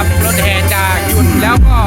รับรถแห่จากหยุดแล้วก็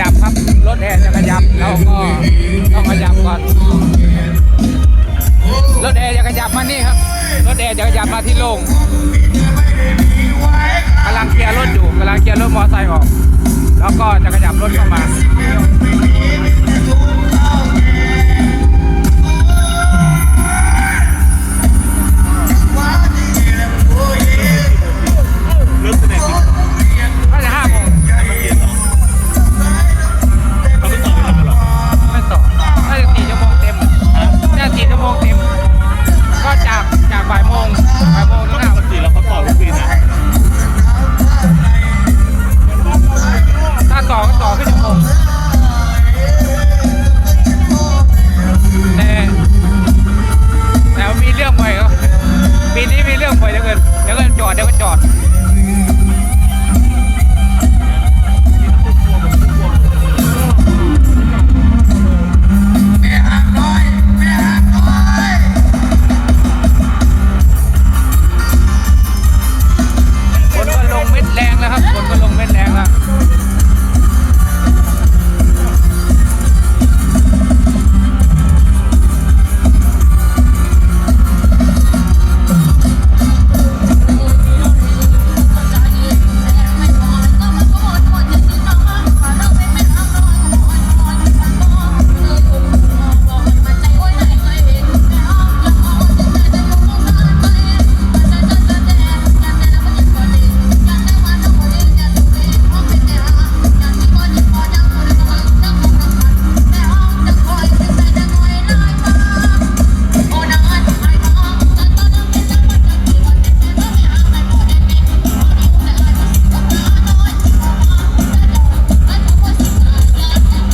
ยับครับ รถแห่จะขยับเราก็ต้องขยับก่อน รถแห่จะขยับมานี่ครับ รถแห่จะขยับมาที่ลงกำลังเกียร์รถอยู่กำลังเกียร์รถมอเตอร์ไซค์ออก แล้วก็จะขยับรถเข้ามา รื่องไปเดี๋ยวเกินเดี๋ยวเกินจอดเดี๋ยวก็จอด